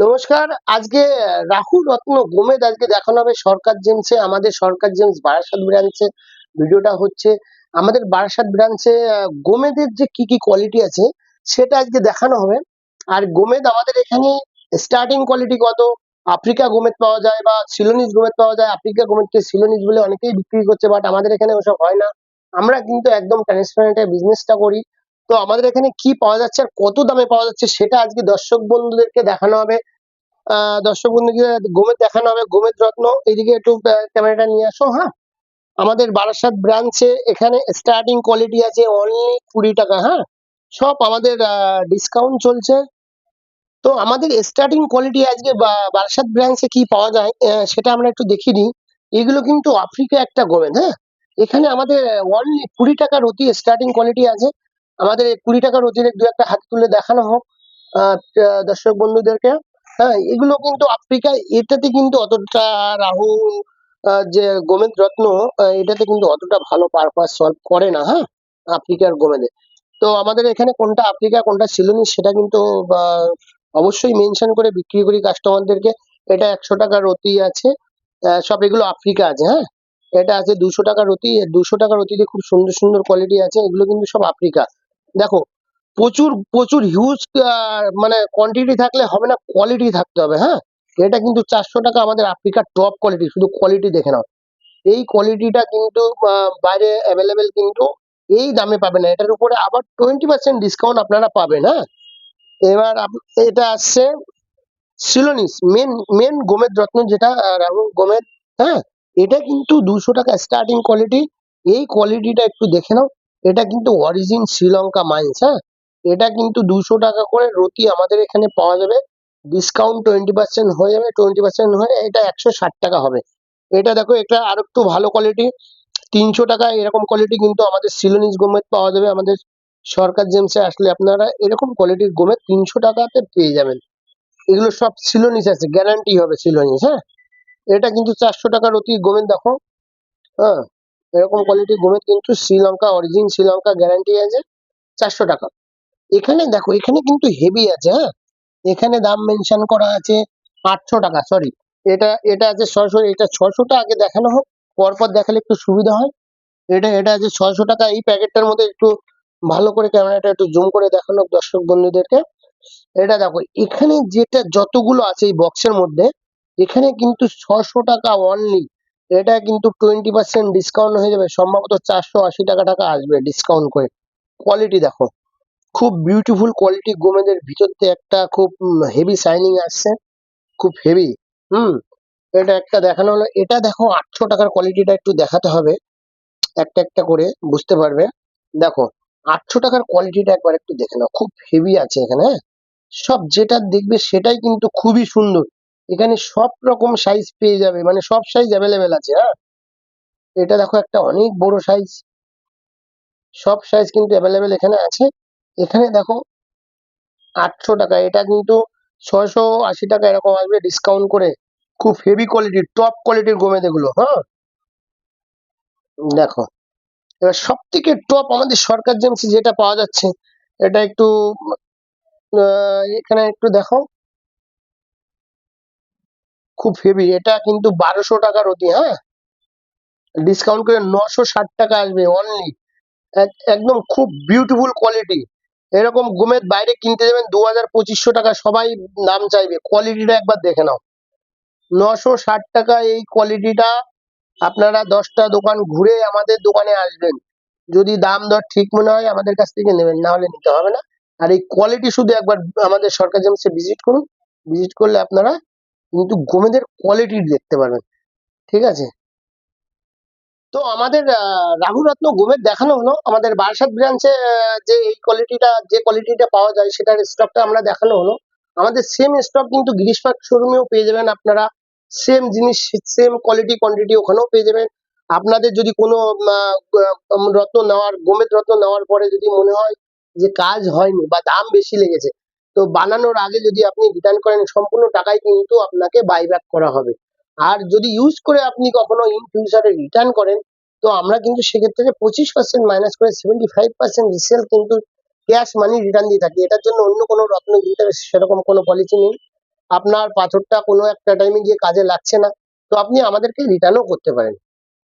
নমস্কার। আজকে রাহুল রত্ন গোমেদ আজকে দেখানো হবে। সরকার জেমসে, আমাদের সরকার জেমস বারাসাত ব্রাঞ্চে ভিডিওটা হচ্ছে। আমাদের বারাসাত ব্রাঞ্চে গোমেদের যে কি কি কোয়ালিটি আছে, সেটা আজকে দেখানো হবে। আর গোমেদ আমাদের এখানে স্টার্টিং কোয়ালিটি কত? আফ্রিকা গোমেদ পাওয়া যায় বা সিলোনিস গোমেদ পাওয়া যায়। আফ্রিকা গোমেদকে সিলোনিস বলে অনেকেই বিক্রি করছে বাট আমাদের এখানে ওসব হয় না। আমরা কিন্তু একদম ট্রান্সপারেন্ট বিজনেসটা করি। তো আমাদের এখানে কি পাওয়া যাচ্ছে আর কত দামে পাওয়া যাচ্ছে সেটা আজকে দর্শক বন্ধুদেরকে দেখানো হবে। দর্শক বন্ধুকে গোমেদ দেখানো হবে। গোমেদ রত্ন, এইদিকে একটু ক্যামেরাটা নিয়ে আসো হ্যাঁ? আমাদের বারাসাত ব্রাঞ্চে এখানে স্টার্টিং কোয়ালিটি আছে অনলি কুড়ি টাকা হ্যাঁ? সব আমাদের ডিসকাউন্ট চলছে। তো আমাদের স্টার্টিং কোয়ালিটি আজকে বারাসাত ব্রাঞ্চে কি পাওয়া যায় সেটা আমরা একটু দেখিয়ে দিই। এগুলো কিন্তু আফ্রিকা একটা গোমেদ হ্যাঁ? এখানে আমাদের অনলি কুড়ি টাকার অতি স্টার্টিং কোয়ালিটি আছে। আমাদের কুড়ি টাকার অতিরিক্ত দু একটা হাত তুলে দেখানো হোক দর্শক বন্ধুদেরকে হ্যাঁ এগুলো কিন্তু আফ্রিকা এটাতে কিন্তু অতটা রাহুল যে গোমেদ রত্ন এটাতে কিন্তু অতটা ভালো পারপাস সলভ করে না হ্যাঁ আফ্রিকার গোমেদে। তো আমাদের এখানে কোনটা আফ্রিকা, কোনটা সিলোনি সেটা কিন্তু অবশ্যই মেনশন করে বিক্রি করি কাস্টমারদেরকে এটা একশো টাকার রতি আছে সব এগুলো আফ্রিকা আছে হ্যাঁ। এটা আছে দুশো টাকার রতি দুশো টাকার রতিতে খুব সুন্দর সুন্দর কোয়ালিটি আছে, এগুলো কিন্তু সব আফ্রিকা। দেখো, প্রচুর প্রচুর হিউজ মানে কোয়ান্টিটি থাকলে হবে না কোয়ালিটি থাকতে হবে হ্যাঁ? এটা কিন্তু চারশো টাকা আমাদের আফ্রিকার টপ কোয়ালিটি শুধু কোয়ালিটি দেখে নাও। এই কোয়ালিটিটা কিন্তু বাইরে অ্যাভেলেবেল কিন্তু এই দামে পাবেন না। এটার উপরে আবার টোয়েন্টি পার্সেন্ট ডিসকাউন্ট আপনারা পাবেন হ্যাঁ? এবার এটা আসছে সিলোনিস মেন মেন গোমেদ রত্ন যেটা রাহুল গোমেদ হ্যাঁ? এটা কিন্তু দুশো টাকা স্টার্টিং কোয়ালিটি এই কোয়ালিটিটা একটু দেখে নাও। এটা কিন্তু অরিজিন শ্রীলঙ্কা মাইন্স হ্যাঁ? এটা কিন্তু দুশো টাকা করে রতি আমাদের এখানে পাওয়া যাবে। ডিসকাউন্ট টোয়েন্টি পার্সেন্ট হয়ে যাবে টোয়েন্টি পার্সেন্ট হয়ে এটা একশো ষাট টাকা হবে। এটা দেখো, এটা আর একটু ভালো কোয়ালিটি তিনশো টাকা এরকম কোয়ালিটি কিন্তু আমাদের সিলোনিস গোমেদ পাওয়া যাবে। আমাদের সরকার জেমসে আসলে আপনারা এরকম কোয়ালিটির গোমেদ তিনশো টাকাতে পেয়ে যাবেন। এগুলো সব সিলোনিস আছে গ্যারান্টি হবে সিলোনিস হ্যাঁ? এটা কিন্তু চারশো টাকার অতি গোমেদ দেখো। হ্যাঁ? এরকম কোয়ালিটির গোমেদ কিন্তু শ্রীলঙ্কা অরিজিন শ্রীলঙ্কা গ্যারান্টি আছে, চারশো টাকা। এখানে দেখো, এখানে কিন্তু হেভি আছে হ্যাঁ? এখানে দাম মেনশন করা আছে আটশো টাকা সরি এটা এটা আছে ছশো এটা ছশোটা আগে দেখানো হোক, পরপর দেখালে একটু সুবিধা হয়। এটা এটা আছে ছশো টাকা, এই প্যাকেটটার মধ্যে একটু ভালো করে ক্যামেরাটা একটু জুম করে দেখানো দর্শক বন্ধুদেরকে। এটা দেখো, এখানে যেটা যতগুলো আছে এই বক্সের মধ্যে, এখানে কিন্তু ছশো টাকা অনলি এটা কিন্তু টোয়েন্টি পার্সেন্ট ডিসকাউন্ট হয়ে যাবে। সম্ভবত চারশো আশি টাকা টাকা আসবে ডিসকাউন্ট করে। কোয়ালিটি দেখো, খুব বিউটিফুল কোয়ালিটি গোমেদের ভিতর থেকে একটা খুব হেভি শাইনিং আসছে। খুব হেভি হুম। এটা একটা দেখানো হলো। এটা দেখো আটশো টাকার কোয়ালিটিটা একটু দেখাতে হবে। একটা একটা করে, বুঝতে পারবে? দেখো, আটশো টাকার কোয়ালিটিটা একবার একটু দেখে নাও। খুব হেভি আছে এখানে হ্যাঁ? সব যেটা দেখবে সেটাই কিন্তু খুবই সুন্দর। এখানে সব রকম সাইজ পেয়ে যাবে মানে সব সাইজ অ্যাভেলেবেল আছে হ্যাঁ? এটা দেখো একটা অনেক বড় সাইজ সব সাইজ কিন্তু অ্যাভেলেবেল এখানে আছে। এখানে দেখো আটশো টাকা, এটা কিন্তু ছয়শো আশি টাকা এরকম আসবে ডিসকাউন্ট করে। খুব হেভি কোয়ালিটির টপ কোয়ালিটির গোমেদ এগুলো হ্যাঁ? দেখো, এবার সব থেকে টপ আমাদের সরকার জেমসি যেটা পাওয়া যাচ্ছে, এটা একটু এখানে একটু দেখো। খুব হেভি এটা কিন্তু বারোশো টাকার অতি হ্যাঁ? ডিসকাউন্ট করে নশো ষাট টাকা আসবে অনলি একদম খুব বিউটিফুল কোয়ালিটি এরকম গোমেদ বাইরে কিনতে যাবেন, দু হাজার পঁচিশশো টাকা, সবাই দাম চাইবে। কোয়ালিটিটা একবার দেখে নাও। নশো ষাট টাকা এই কোয়ালিটিটা আপনারা দশটা দোকান ঘুরে আমাদের দোকানে আসবেন। যদি দাম দর ঠিক মনে হয়, আমাদের কাছ থেকে নেবেন, না হলে নিতে হবে না। আর এই কোয়ালিটি শুধু একবার আমাদের সরকার জেমসে ভিজিট করুন ভিজিট করলে আপনারা কিন্তু গোমেদের কোয়ালিটি দেখতে পারবেন। ঠিক আছে? তো আমাদের রাহুরত্ন গোমেদ দেখানো হলো। আমাদের বারাসাত ব্রাঞ্চে যে এই কোয়ালিটিটা যে কোয়ালিটিটা পাওয়া যায়, সেটার স্টকটা আমরা দেখানো হলো। আমাদের সেম স্টক কিন্তু গিরিশ পার্ক শোরুমেও পেয়ে যাবেন আপনারা। সেম জিনিস সেম কোয়ালিটি কোয়ান্টিটি ওখানেও পেয়ে যাবেন। আপনাদের যদি কোনো রত্ন নেওয়ার, গোমেদ রত্ন নেওয়ার পরে যদি মনে হয় যে কাজ হয়নি বা দাম বেশি লেগেছে তো বানানোর আগে যদি আপনি রিটার্ন করেন, সম্পূর্ণ টাকাই কিন্তু আপনাকে বাইব্যাক করা হবে। আর যদি ইউজ করে আপনি কখনো ইন ফিউচারে রিটার্ন করেন, তো আমরা কিন্তু সেক্ষেত্রে পঁচিশ পার্সেন্ট মাইনাস করে সেভেন্টি ফাইভ পার্সেন্ট রিসেল কিন্তু ক্যাশ মানি রিটার্ন দিয়ে থাকি। এটার জন্য অন্য কোনো রত্ন কিনতে সেরকম কোনো পলিসি নেই। আপনার পাথরটা কোনো একটা টাইমে গিয়ে কাজে লাগছে না। তো আপনি আমাদেরকে রিটার্নও করতে পারেন।